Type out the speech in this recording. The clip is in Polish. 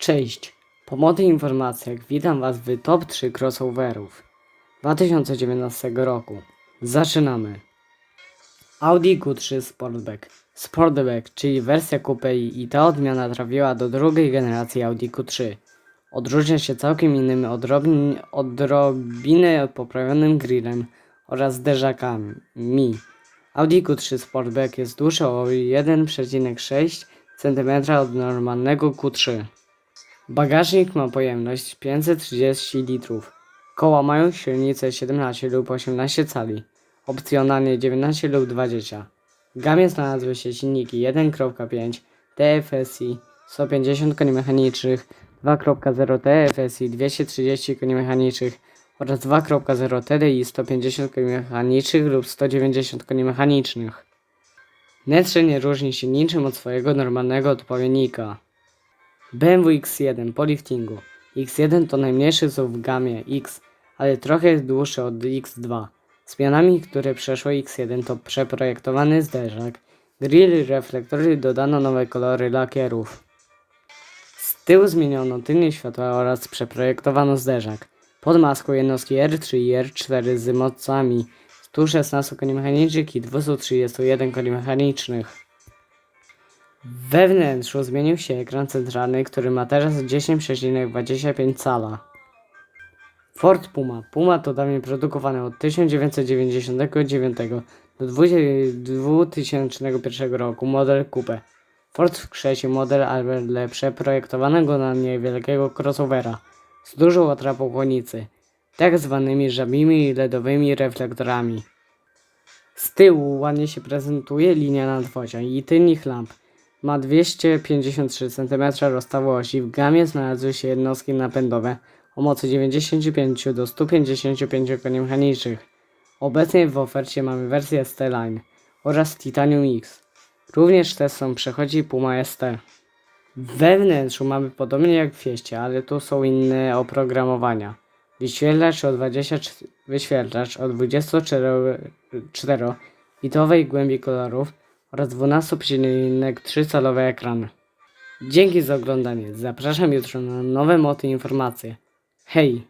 Cześć! Po młodych informacjach witam Was w top 3 crossoverów 2019 roku. Zaczynamy! Audi Q3 Sportback Sportback, czyli wersja coupe i ta odmiana trafiła do drugiej generacji Audi Q3. Odróżnia się całkiem innym odrobin, odrobinę poprawionym grillem oraz zderzakami. Audi Q3 Sportback jest dłuższy o 1,6 cm od normalnego Q3. Bagażnik ma pojemność 530 litrów. Koła mają średnicę 17 lub 18 cali, opcjonalnie 19 lub 20. W gamie znalazły się silniki 1.5 TFSI 150 koni mechanicznych, 2.0 TFSI 230 koni mechanicznych oraz 2.0 TDI 150 koni mechanicznych lub 190 koni mechanicznych. Wnętrze nie różni się niczym od swojego normalnego odpowiednika. BMW X1 po liftingu. X1 to najmniejszy SUV w gamie X, ale trochę jest dłuższy od X2. Zmianami, które przeszło X1 to przeprojektowany zderzak, grill i reflektory dodano nowe kolory lakierów. Z tyłu zmieniono tylnie światła oraz przeprojektowano zderzak. Pod maską jednostki R3 i R4 z mocami 116 koni mechanicznych i 231 koni mechanicznych. We wnętrzu zmienił się ekran centralny, który ma teraz 10,25 cala. Ford Puma. Puma to dawniej produkowany od 1999 do 2001 roku model coupe. Ford wkrzesił model ale przeprojektowanego na niewielkiego crossovera z dużą atrapą chłodnicy, tak zwanymi żabimi i LEDowymi reflektorami. Z tyłu ładnie się prezentuje linia nadwozia i tylnych lamp. Ma 253 cm rozstawu osi. W gamie znalazły się jednostki napędowe o mocy 95 do 155 koni mechanicznych. Obecnie w ofercie mamy wersję ST-Line oraz Titanium X. Również testą przechodzi Puma ST. We wnętrzu mamy podobnie jak w Fieście, ale tu są inne oprogramowania. Wyświetlacz o 24, wyświetlacz o 24 bitowej głębi kolorów oraz 12,3 calowy ekran. Dzięki za oglądanie. Zapraszam jutro na nowe moty informacje. Hej!